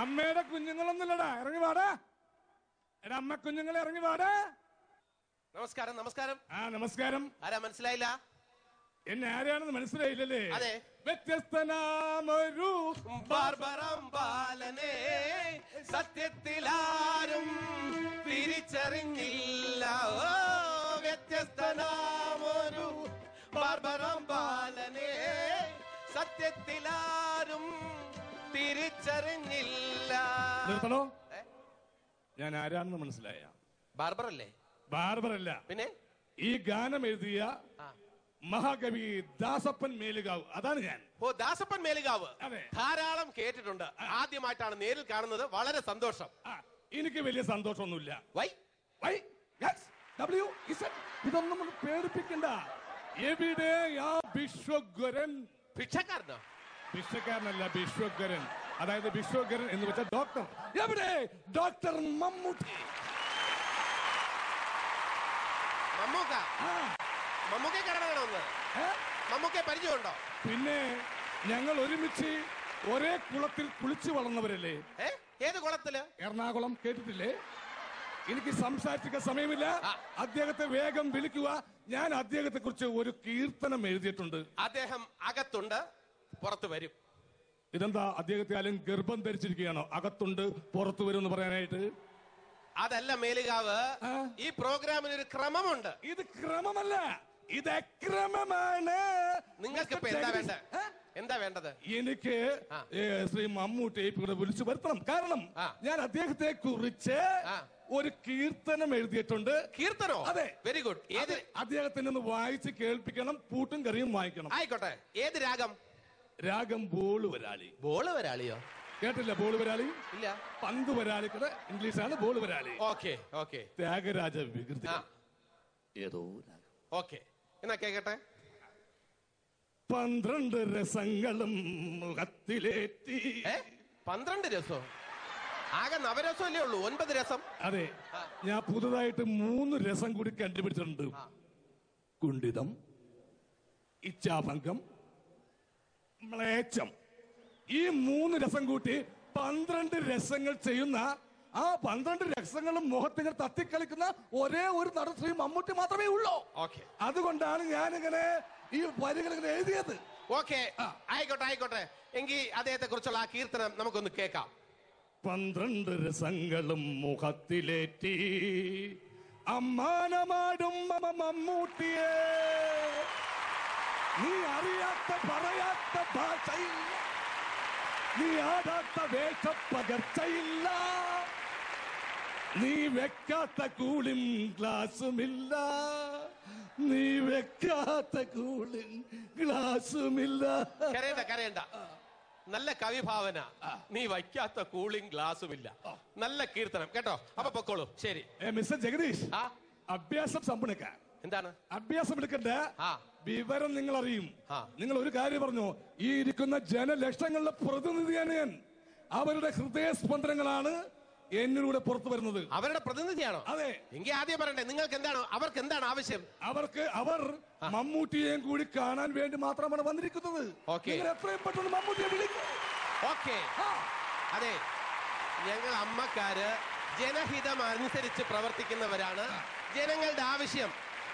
അമ്മയുടെ കുഞ്ഞുങ്ങളൊന്നുമില്ലടാ. ഇറങ്ങി വാടാ. എടാ അമ്മ കുഞ്ഞുങ്ങളെ ഇറങ്ങി വാടാ. നമസ്കാരം നമസ്കാരം. ആ നമസ്കാരം. ആരാ മനസ്സിലായില്ല? എന്നെ ആരെയാണെന്ന് മനസ്സിലായില്ലേ അതെ. വ്യത്യസ്തനാമൊരു ബാർബറം ബാലനെ സത്യത്തിലാരും തിരിച്ചറിഞ്ഞില്ല. വ്യത്യസ്തനാമൊരു ബാർബറം ബാലനെ സത്യത്തിലാരും തിരിച്ചറിഞ്ഞില്ല. നിർത്തണോ? ഞാൻ ആരാണെന്ന് മനസ്സിലായ. ബാർബർ അല്ലേ ബാർബറല്ല. പിന്നെ? ഈ ഗാനം എഴുതിയ. മഹാകവി ദാസപ്പൻ മേലുകാവ്. അതാണ് ഞാൻ. ഓ ദാസപ്പൻ മേലുകാവ്. ധാരാളം കേട്ടിട്ടുണ്ട്. ആദ്യമായിട്ടാണ് നേരിൽ കാണുന്നത്. വളരെ സന്തോഷം. എനിക്ക് വലിയ സന്തോഷമൊന്നുമില്ല. വൈ. വൈ. ഡബ്ല്യു ഇതൊന്നും പേടിപ്പിക്കണ്ട. എവിടെ ഭിക്ഷക്കാരനോ? ഭിക്ഷക്കാരനല്ല വിശ്വഗരൻ അതായത് വിശ്വഗരൻ എന്ന് വെച്ച ഡോക്ടർ എവിടെ? ഡോക്ടർ മമ്മൂട്ടി. മമ്മൂക്ക. മമ്മൂക്കെ ഏ? മമ്മൂക്കെ പരിചയമുണ്ടോ? പിന്നെ ഞങ്ങൾ ഒരുമിച്ച് ഒരേ കുളത്തിൽ കുളിച്ചു വളർന്നവരല്ലേ? ഏ? ഏത് കുളത്തിൽ? എറണാകുളം കേട്ടിട്ടില്ലേ? എനിക്ക് സംസാരിച്ചിരിക്കാൻ സമയമില്ല. അദ്ദേഹത്തെ വേഗം വിളിക്കുക. ഞാൻ അദ്ദേഹത്തെ കുറിച്ച് ഒരു കീർത്തനം എഴുതിയിട്ടുണ്ട്. അദ്ദേഹം അകത്തുണ്ട്. പുറത്ത് വരും. ഇതെന്താ? അദ്ദേഹത്തെ ആലും ഗർഭം ധരിച്ചിരിക്കുകയാണോ? അകത്തുണ്ട് പുറത്തു വരും എന്ന് പറയാനായിട്ട്? അതല്ല മേലുകാവ് ഈ പ്രോഗ്രാമിന് ഒരു ക്രമമുണ്ട്. ഇത് ക്രമമല്ല. ഇത് അക്രമമാണ്. നിങ്ങൾക്ക് ഇപ്പൊ എന്താ വേണ്ട എന്താ വേണ്ടത്? എനിക്ക് ശ്രീ മമ്മൂട്ടി ഇവിടെ വിളിച്ചു വരുത്തണം. കാരണം ഞാൻ അദ്ദേഹത്തെ കുറിച്ച് ഒരു കീർത്തനം എഴുതിയിട്ടുണ്ട്. കീർത്തനോ? അതെ. വെരി ഗുഡ് ഏത്? അദ്ദേഹത്തിന് ഒന്ന് വായിച്ച് കേൾപ്പിക്കണം പൂട്ടും കറിയും വായിക്കണം. ആയിക്കോട്ടെ. ഏത് രാഗം? രാഗം ബോൾ വരാളി ബോൾ വരാളിയോ കേട്ടില്ല ബോൾ വരാളി ഇല്ല. പന്ത് വരാളി കൂടെ ഇംഗ്ലീഷാണ് ball Varali okay okay. Thyagaraja വികൃതി ഏതോ രാഗം. ഓക്കെ. എന്നാ കേക്കട്ടെ? പന്ത്രണ്ട് രസങ്ങളും മുഖത്തിലേറ്റി. പന്ത്രണ്ട് രസോ? ആകെ നവരസമല്ലേ ഉള്ളൂ ഒൻപത് രസം. അതെ. ഞാൻ പുതുതായിട്ട് മൂന്ന് രസം കൂടി കണ്ടുപിടിച്ചിട്ടുണ്ട്. കുണ്ഠിതം ഇച്ഛാഭംഗം മ്ലേച്ഛം ഈ മൂന്ന് രസം കൂട്ടി പന്ത്രണ്ട് രസങ്ങൾ ചെയ്യുന്ന ആ പന്ത്രണ്ട് രസങ്ങളും മുഖത്തിങ്ങനെ തത്തിക്കളിക്കുന്ന ഒരേ ഒരു നടൻ ശ്രീ മമ്മൂട്ടി മാത്രമേ ഉള്ളൂ. ഓക്കെ. അതുകൊണ്ടാണ് ഞാനിങ്ങനെ ഈ വരികൾ ഇങ്ങനെ എഴുതിയത്. ഓക്കെ. ആയിക്കോട്ടെ ആയിക്കോട്ടെ. എങ്കിൽ അദ്ദേഹത്തെ കുറിച്ചുള്ള ആ കീർത്തനം നമുക്കൊന്ന് കേൾക്കാം. പന്ത്രണ്ട് രസങ്ങളും മുഖത്തിലേറ്റി അമ്മാനമാടും മമ്മൂട്ടിയെ. നീ അറിയാത്ത പറയാത്ത ഭാഷയില്ല. നീ ആടാത്ത വേഷ പകർച്ചയില്ല നീ വെക്കാത്ത കൂളിംഗ് ഗ്ലാസുമില്ല. നീ വെക്കാത്ത കൂളിംഗ് ഗ്ലാസുമില്ല. കരയണ്ട കരയണ്ട. നല്ല കവിഭാവന. നീ വയ്ക്കാത്ത കൂളിംഗ് ഗ്ലാസും ഇല്ല നല്ല കീർത്തനം. കേട്ടോ? അപ്പൊ പൊക്കോളൂ. ശരി. മിസ്റ്റർ ജഗദീഷ് അഭ്യാസം സമ്പണിക്ക എന്താണ്? അഭ്യാസം എടുക്കണ്ട. വിവരം നിങ്ങൾ അറിയും നിങ്ങൾ ഒരു കാര്യം പറഞ്ഞു. ഈ ഇരിക്കുന്ന ജനലക്ഷങ്ങളുടെ പ്രതിനിധിയാണ് ഞാൻ. അവരുടെ ഹൃദയസ്പന്ദനങ്ങളാണ് എന്നിലൂടെ പുറത്തു വരുന്നത്. അവരുടെ പ്രതിനിധിയാണോ? അതെ. എങ്കിൽ ആദ്യം പറയണ്ടേ നിങ്ങൾക്ക് എന്താണ് അവർക്ക് എന്താണ് ആവശ്യം? അവർക്ക് അവർ മമ്മൂട്ടിയെയും കൂടി കാണാൻ വേണ്ടി മാത്രമാണ് വന്നിരിക്കുന്നത്. എത്രയും പെട്ടെന്ന് മമ്മൂട്ടിയെ വിളിക്കും. ഓക്കെ. അതെ ഞങ്ങൾ അമ്മക്കാര് ജനഹിതം അനുസരിച്ച് പ്രവർത്തിക്കുന്നവരാണ് ജനങ്ങളുടെ ആവശ്യം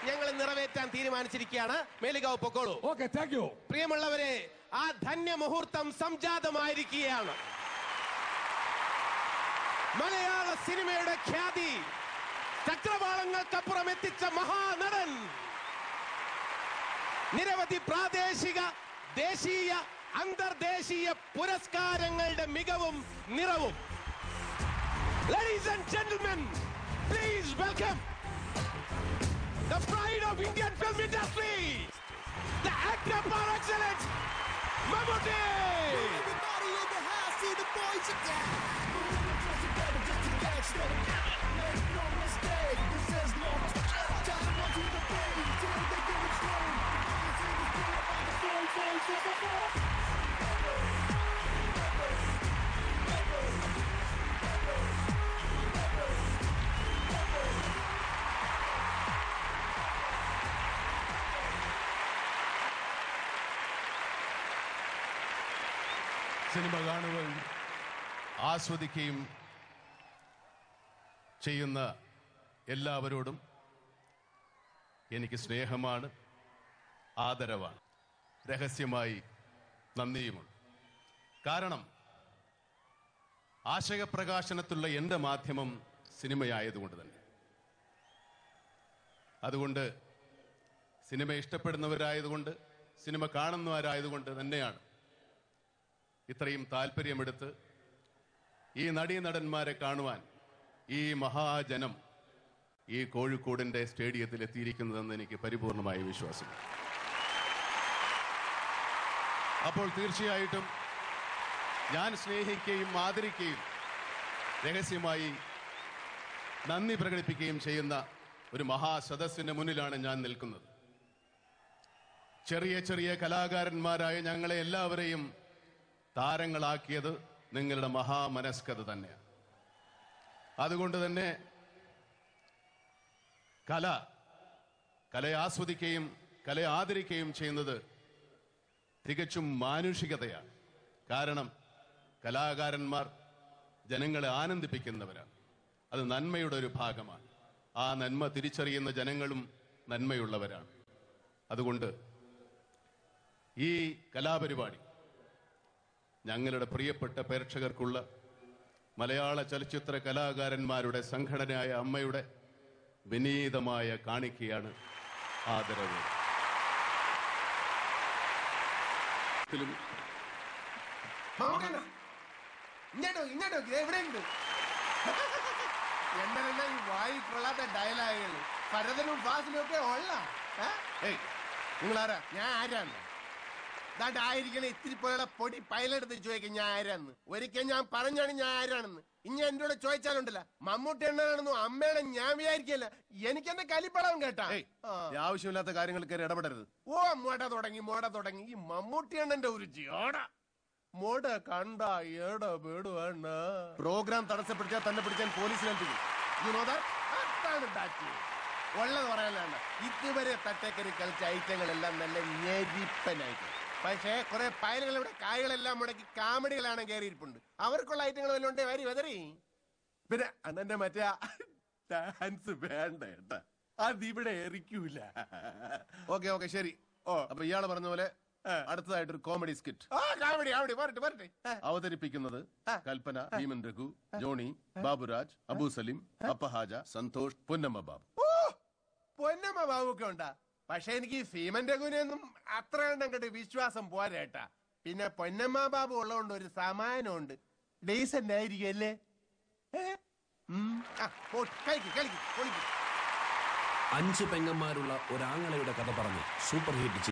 ഞങ്ങൾ നിറവേറ്റാൻ തീരുമാനിച്ചിരിക്കുകയാണ്. മേലുകാവ് പൊക്കോളൂ. ഓക്കെ താങ്ക് യു പ്രിയമുള്ളവരെ ആ ധന്യ മുഹൂർത്തം സംജാതമായിരിക്കുകയാണ്. മലയാള സിനിമയുടെ ഖ്യാതി ചക്രവാളങ്ങൾക്കപ്പുറം എത്തിച്ച മഹാനടൻ. നിരവധി പ്രാദേശിക ദേശീയ അന്തർദേശീയ പുരസ്കാരങ്ങളുടെ മികവും നിറവും. Ladies and gentlemen, please welcome the pride of Indian film industry, the actor par excellence, Mammootty! Everybody in the house, see the boys are cinema കാണുകയും ആസ്വദിക്കുകയും ചെയ്യുന്ന എല്ലാവരോടും എനിക്ക് സ്നേഹമാണ് ആദരവാണ്. രഹസ്യമായി നന്ദിയുമുണ്ട്. കാരണം ആശയപ്രകാശനത്തിലുള്ള എന്റെ മാധ്യമം സിനിമയായതുകൊണ്ട് തന്നെ. അതുകൊണ്ട് സിനിമ ഇഷ്ടപ്പെടുന്നവരായതുകൊണ്ട് സിനിമ കാണുന്നവരായതുകൊണ്ട് തന്നെയാണ് ഇത്രയും താല്പര്യമെടുത്ത് ഈ നടീനടന്മാരെ കാണുവാൻ ഈ മഹാജനം ഈ കോഴിക്കോടിന്റെ സ്റ്റേഡിയത്തിൽ എത്തിയിരിക്കുന്നതെന്ന് എനിക്ക് പരിപൂർണമായ വിശ്വാസമുണ്ട് അപ്പോൾ തീർച്ചയായിട്ടും ഞാൻ സ്നേഹിക്കുകയും ആദരിക്കുകയും രഹസ്യമായി നന്ദി പ്രകടിപ്പിക്കുകയും ചെയ്യുന്ന ഒരു മഹാസദസ്സിന്റെ മുന്നിലാണ് ഞാൻ നിൽക്കുന്നത്. ചെറിയ ചെറിയ കലാകാരന്മാരായ ഞങ്ങളെ എല്ലാവരെയും താരങ്ങളാക്കിയത് നിങ്ങളുടെ മഹാമനസ്കത തന്നെയാണ്. അതുകൊണ്ട് തന്നെ കല കലയെ ആസ്വദിക്കുകയും കലയെ ആദരിക്കുകയും ചെയ്യുന്നത് തികച്ചും മാനുഷികതയാണ്. കാരണം കലാകാരന്മാർ ജനങ്ങളെ ആനന്ദിപ്പിക്കുന്നവരാണ്. അത് നന്മയുടെ ഒരു ഭാഗമാണ്. ആ നന്മ തിരിച്ചറിയുന്ന ജനങ്ങളും നന്മയുള്ളവരാണ്. അതുകൊണ്ട് ഈ കലാപരിപാടി ഞങ്ങളുടെ പ്രിയപ്പെട്ട പ്രേക്ഷകർക്കുള്ള മലയാള ചലച്ചിത്ര കലാകാരന്മാരുടെ സംഘടനയായ അമ്മയുടെ വിനീതമായ കാണിക്കയാണ് ആദരവ്. ഇങ്ങോട്ട് ഇങ്ങോട്ട് എവിടെയുണ്ട് എന്തെല്ലാം ഈ വായി കൊള്ളാത്ത ഡയലോഗുകൾ ഭരതനും ഫാസിലും ഒക്കെ ഉള്ള നിങ്ങൾ ആരാ ഞാൻ ദാണ്ട് ആയിരിക്കണേ ഇത്തിരി പോലുള്ള പൊടി പയലെടുത്ത് ചോദിക്കും ഞാൻ ആരാന്ന്? ഒരിക്കൽ ഞാൻ പറഞ്ഞാണ് ഞാൻ ആരാണെന്ന്. ഇനി എന്നോട് ചോദിച്ചാലുണ്ടല്ല മമ്മൂട്ടി എണ്ണാണെന്നും അമ്മയാണ് ഞാൻ വിചാരിക്കല്ല എനിക്ക് എന്നെ കലിപ്പടം കേട്ടാ. ആവശ്യമില്ലാത്ത കാര്യങ്ങൾ കയറി ഇടപെടരുത്. ഓ മോട തുടങ്ങി മോട തുടങ്ങി. ഈ മമ്മൂട്ടി എണ്ണന്റെ ഒരു ജിയോട. മോട കണ്ട ഏട വേടുവാണ് പ്രോഗ്രാം തടസ്സപ്പെടുത്തിയാൽ തന്നെ പിടിക്കാൻ പോലീസിനെ ഏൽപ്പിക്കും You know that? അതാണ് ഡാറ്റി ഉള്ളത് പറയാനാണ് ഇതുവരെ തട്ടേക്കറി കളിച്ച ഐറ്റങ്ങളെല്ലാം നല്ല ഞെരിപ്പനായിട്ട്. പക്ഷേ കുറെ പയലുകൾ ഇവിടെ കായകളെല്ലാം മുടക്കി കാമഡികളാണ് കയറിയിരിപ്പുണ്ട്. അവർക്കുള്ള ഐറ്റങ്ങൾ വല്ലതും ഉണ്ടേ? വരി വെതറി. പിന്നെ അന്നെ മറ്റേ ഡാൻസ് വേണ്ട കേട്ടാ. അതിവിടെ എറിക്കൂല. ഓക്കെ ഓക്കെ ശരി. ഓ. അപ്പൊ ഇയാൾ പറഞ്ഞ പോലെ അടുത്തതായിട്ട് ഒരു കോമഡി സ്കിറ്റ്. Comedy comedy. അവതരിപ്പിക്കുന്നത് കൽപ്പന ഭീമൻ രഘു ജോണി ബാബുരാജ് അബു സലീം അപ്പഹാജ സന്തോഷ് പൊന്നമ്മ ബാബു. പൊന്നമ്മ ബാബു ഒക്കെ ഉണ്ടാ? പക്ഷെ എനിക്ക് ഈ ഭീമൻ രഘുവിനെയൊന്നും അത്ര എണ്ണം കേട്ട് വിശ്വാസം പോരാട്ടാ പിന്നെ പൊന്നമ്മ ബാബു ഉള്ളതുകൊണ്ട് ഒരു സമാനമുണ്ട്. ഡീസന്റ് ആയിരിക്കും അല്ലേ അഞ്ച് പെങ്ങന്മാരുള്ള ഒരാങ്ങളയുടെ കഥ പറഞ്ഞ് സൂപ്പർ ഹിറ്റ്